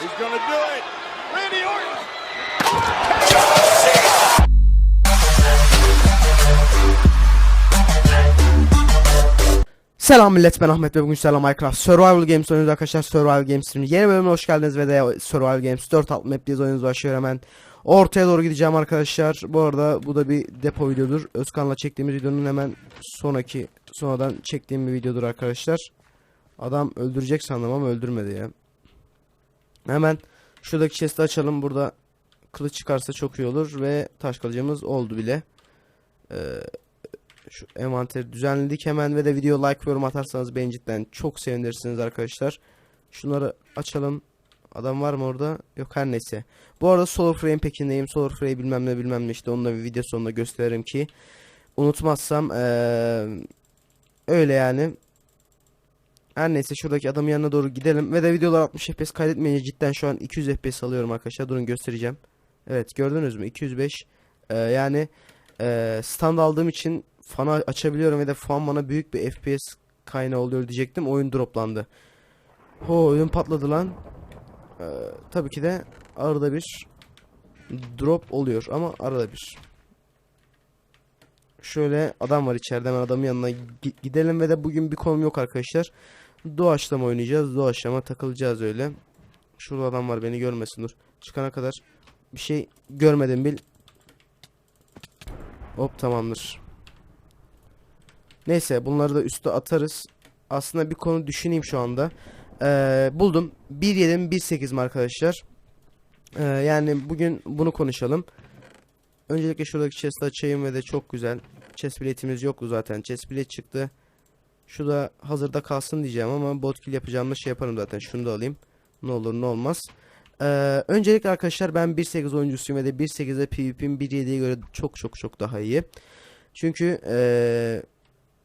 He's gonna do it. Randy Orton. Selam millet ben Ahmet ve bugün sizlerle Minecraft Survival Games oynuyoruz arkadaşlar. Survival Games'in yeni bölümüne hoş geldiniz ve de Survival Games 4 alt map diye oyunumuz başlıyor hemen. Ortaya doğru gideceğim arkadaşlar. Bu arada bu da bir depo videodur. Özkan'la çektiğimiz videonun hemen sonraki sonradan çektiğim bir videodur arkadaşlar. Adam öldürecek sandım ama öldürmedi ya Hemen şuradaki chest'i açalım burada kılıç çıkarsa çok iyi olur ve taş kılıcımız oldu bile Ee, şu envanteri düzenledik hemen ve de video like yorum atarsanız beni cidden çok sevinirsiniz arkadaşlar. Şunları açalım. Adam var mı orada? Yok her neyse. Bu arada Solar Frame pekindeyim. Solar Frame bilmem ne bilmem ne işte onu da bir video sonunda gösteririm ki unutmazsam eee, öyle yani. Her neyse şuradaki adamın yanına doğru gidelim ve de videolar 60 FPS kaydetmeyince cidden şu an 200 FPS alıyorum arkadaşlar. Durun göstereceğim. Evet gördünüz mü? 205. Eee, yani eee stand aldığım için fanı açabiliyorum ve de fan bana büyük bir FPS kaynağı oluyor diyecektim. Oyun droplandı. Ho oyun patladı lan. Ee, tabii ki de arada bir drop oluyor ama arada bir. Şöyle adam var içeride hemen adamın yanına gi- gidelim ve de bugün bir konum yok arkadaşlar. Doğaçlama oynayacağız. Doğaçlama takılacağız öyle. Şurada adam var beni görmesin dur. Çıkana kadar bir şey görmedim bil. Hop tamamdır. Neyse bunları da üste atarız. Aslında bir konu düşüneyim şu anda. Ee, buldum. 1.7 mi 1.8 mi arkadaşlar? Ee, yani bugün bunu konuşalım. Öncelikle şuradaki chest'i açayım ve de çok güzel. Chest biletimiz yoktu zaten. Chest bilet çıktı. Şu da hazırda kalsın diyeceğim ama bot kill yapacağımda şey yaparım zaten. Şunu da alayım. Ne olur ne olmaz. Ee, öncelikle arkadaşlar ben 1.8 oyuncusuyum ve de 1.8'de PvP'm 1.7'ye göre çok çok çok daha iyi. Çünkü ee,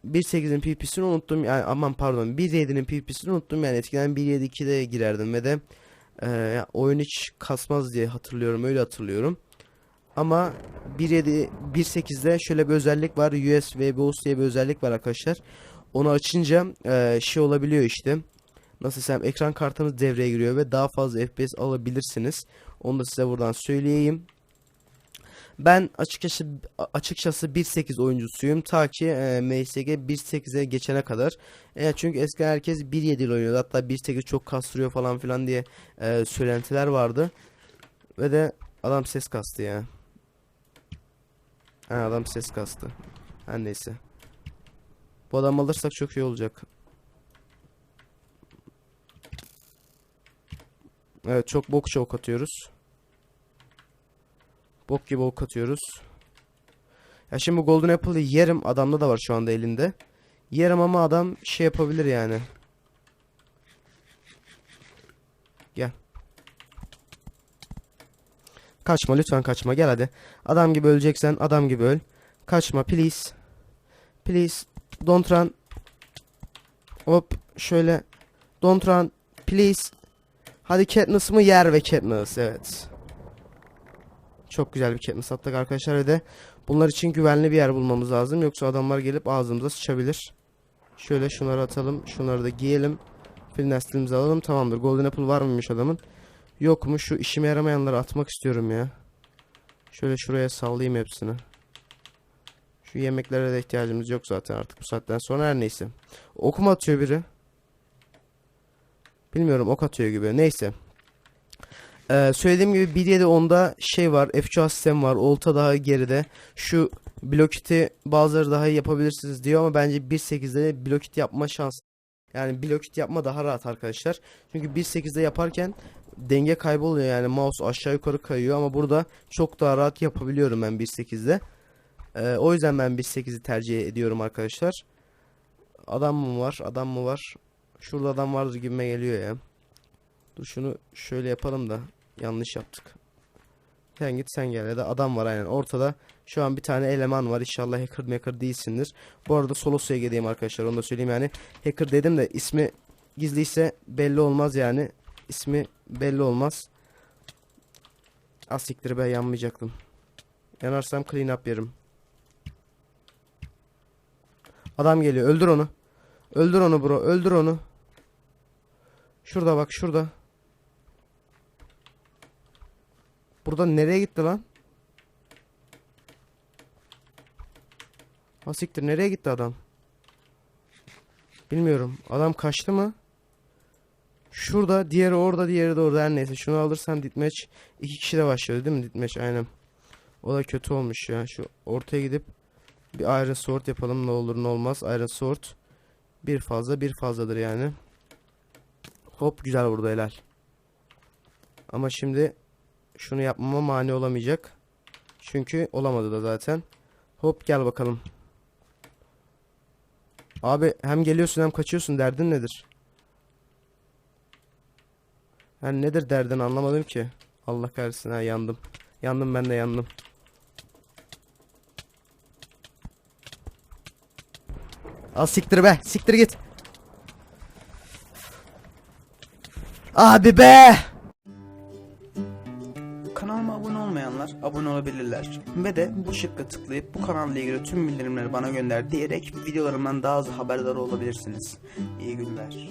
1.8'in PvP'sini unuttum. Yani aman pardon 1.7'nin PvP'sini unuttum. Yani eskiden 1.7.2'de girerdim ve de e, oyun hiç kasmaz diye hatırlıyorum. Öyle hatırlıyorum. Ama 1.7 1.8'de şöyle bir özellik var. USB Boost diye bir özellik var arkadaşlar. Onu açınca e, şey olabiliyor işte. Nasıl desem ekran kartınız devreye giriyor ve daha fazla FPS alabilirsiniz. Onu da size buradan söyleyeyim. Ben açıkçası açıkçası 1.8 oyuncusuyum ta ki e, MSG 1.8'e geçene kadar. E, çünkü eskiden herkes 1.7 ile oynuyordu. Hatta 1.8 çok kastırıyor falan filan diye e, söylentiler vardı. Ve de adam ses kastı ya. Ha, adam ses kastı. Her neyse. Bu adam alırsak çok iyi olacak. Evet çok bokça ok atıyoruz. Bok gibi ok atıyoruz. Ya şimdi bu Golden Apple'ı yerim. Adamda da var şu anda elinde. Yerim ama adam şey yapabilir yani. Gel. Kaçma lütfen kaçma gel hadi. Adam gibi öleceksen adam gibi öl. Kaçma please. Please. Don't run. Hop şöyle. Don't run. Please. Hadi Katniss mı yer ve Katniss evet. Çok güzel bir Katniss attık arkadaşlar ve de bunlar için güvenli bir yer bulmamız lazım. Yoksa adamlar gelip ağzımıza sıçabilir. Şöyle şunları atalım. Şunları da giyelim. Fil alalım. Tamamdır. Golden Apple var mıymış adamın? Yok mu? Şu işime yaramayanları atmak istiyorum ya. Şöyle şuraya sallayayım hepsini. Şu yemeklere de ihtiyacımız yok zaten artık bu saatten sonra her neyse. Okum atıyor biri. Bilmiyorum ok atıyor gibi. Neyse. Ee, söylediğim gibi 1.7.10'da şey var. FCA sistem var. Olta daha geride. Şu blokiti bazıları daha iyi yapabilirsiniz diyor ama bence 1.8'de blokit yapma şans yani blokit yapma daha rahat arkadaşlar. Çünkü 1.8'de yaparken denge kayboluyor yani mouse aşağı yukarı kayıyor ama burada çok daha rahat yapabiliyorum ben 1.8'de. Ee, o yüzden ben 1.8'i tercih ediyorum arkadaşlar. Adam mı var? Adam mı var? Şurada adam vardır gibime geliyor ya. Dur şunu şöyle yapalım da yanlış yaptık. Sen git sen gel ya da adam var aynen ortada. Şu an bir tane eleman var. İnşallah hacker maker değilsindir. Bu arada solo SG'deyim arkadaşlar. Onu da söyleyeyim yani. Hacker dedim de ismi gizliyse belli olmaz yani. İsmi belli olmaz. Asiktir be yanmayacaktım. Yanarsam clean up yerim. Adam geliyor. Öldür onu. Öldür onu bro. Öldür onu. Şurada bak şurada. Burada nereye gitti lan? Ha siktir nereye gitti adam? Bilmiyorum. Adam kaçtı mı? Şurada, diğeri orada, diğeri de orada. Her neyse şunu alırsan ditmeç iki kişi de başlıyor değil mi ditmeç? Aynen. O da kötü olmuş ya. Şu ortaya gidip bir Iron Sword yapalım ne olur ne olmaz. Iron Sword bir fazla bir fazladır yani. Hop güzel vurdu helal. Ama şimdi şunu yapmama mani olamayacak. Çünkü olamadı da zaten. Hop gel bakalım. Abi hem geliyorsun hem kaçıyorsun derdin nedir? Yani nedir derdin anlamadım ki. Allah kahretsin ha yandım. Yandım ben de yandım. Al siktir be siktir git. Abi be. Kanalıma abone olmayanlar abone olabilirler. Ve de bu şıkka tıklayıp bu kanalla ilgili tüm bildirimleri bana gönder diyerek videolarımdan daha hızlı haberdar olabilirsiniz. İyi günler.